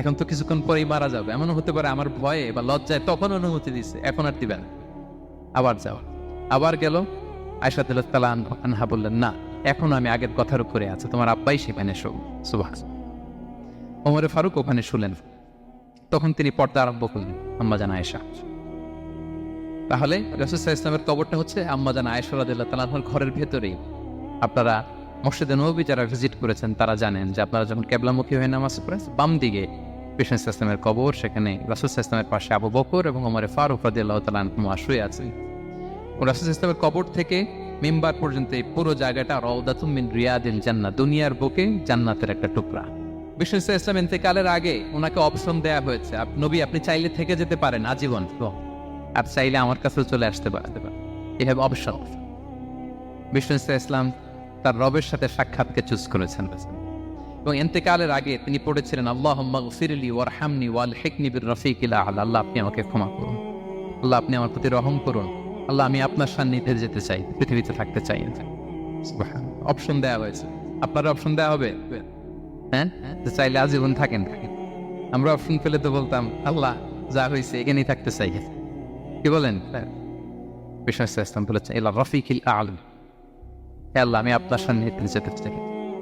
এখন তো কিছুক্ষণ পরেই মারা যাবে। এমনও হতে পারে আমার ভয়ে বা লজ্জায় তখন অনুমতি দিছে, এখন আর দিবেন আবার যাও। আবার গেল। আয়সাদুল্লাহ আনহা বললেন, না, এখন আমি আগের কথার উপরে আছে। তোমার আব্বাই সেখানে শো সুবাহ ওমরে ফারুক ওখানে শুলেন। তখন তিনি পর্দা আরম্ভ করলেন, আম্মা জান আয়েশা। তাহলে রসুল্লাহ ইসলামের কবরটা হচ্ছে আম্মা জান আয়েশা রাদিল্লাহ তালাহর ঘরের ভেতরেই। আপনারা মসজিদে নবী যারা ভিজিট করেছেন, তারা জানেন যে আপনারা যখন কেবলামুখী হয়ে নামাজ পড়েন বাম দিকে কৃষ্ণ ইসলামের কবর, সেখানে রাসুল ইসলামের পাশে আবু বকর এবং ওমরে ফারুক রাদিল্লাহ তালা শুয়ে আছেন রাসুল ইসলামের কবর থেকে মেম্বার পর্যন্ত এই পুরো জায়গাটা রওদাতুম মিন রিয়াদিল জান্নাত দুনিয়ার বুকে জান্নাতের একটা টুকরা। বিষ্ণু ইসলাম ইন্তেকালের আগে ওনাকে অপশন দেয়া হয়েছে। নবী, আপনি চাইলে থেকে যেতে পারেন, আজীবন। আর চাইলে আমার কাছেও চলে আসতে পারতে পারেন। এভাবে অপশন বিষ্ণু ইসলাম তার রবের সাথে সাক্ষাৎকে চুজ করেছেন। এবং এন্তেকালের আগে তিনি পড়েছিলেন আল্লাহ ফিরলি ওয়ার হামনি ওয়াল হেকনি বির রফিক ইলা আল্লাহ আল্লাহ আপনি আমাকে ক্ষমা করুন। আল্লাহ আপনি আমার প্রতি রহম করুন। আল্লাহ আমি আপনার সান্নিধ্যে যেতে চাই, পৃথিবীতে থাকতে চাই। অপশন দেওয়া হয়েছে। আপনার অপশন দেওয়া হবে? হ্যাঁ? চাইলে আজীবন থাকেন। থাকেন আমরা অপশন পেলে তো বলতাম, আল্লাহ যা হয়েছে এখানেই থাকতে চাই। কি বলেন? বিশ্বনাথ ইসলাম বলেছেন এলা রফিকিল আলম আল্লাহ আমি আপনার সান্নিধ্যে যেতে চাই।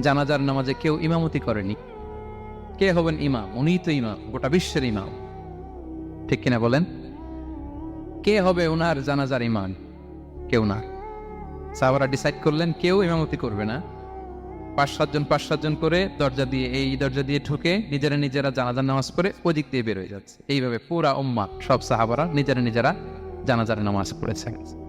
জানাজার নামাজে কেউ ইমামতি করেনি। কে হবেন ইমাম? উনিই তো ইমাম, গোটা বিশ্বের ইমাম। ঠিক কিনা বলেন? কে হবে ওনার জানাজার ইমাম? কেউ না। সাহাবারা ডিসাইড করলেন, কেউ ইমামতি করবে না। পাঁচ সাতজন পাঁচ সাতজন করে দরজা দিয়ে, এই দরজা দিয়ে ঢুকে নিজেরা নিজেরা জানাজার নামাজ পড়ে ওদিক দিয়ে বেরোয় যাচ্ছে। এইভাবে পুরা উম্মা সব সাহাবারা নিজেরা নিজেরা জানাজার নামাজ পড়েছে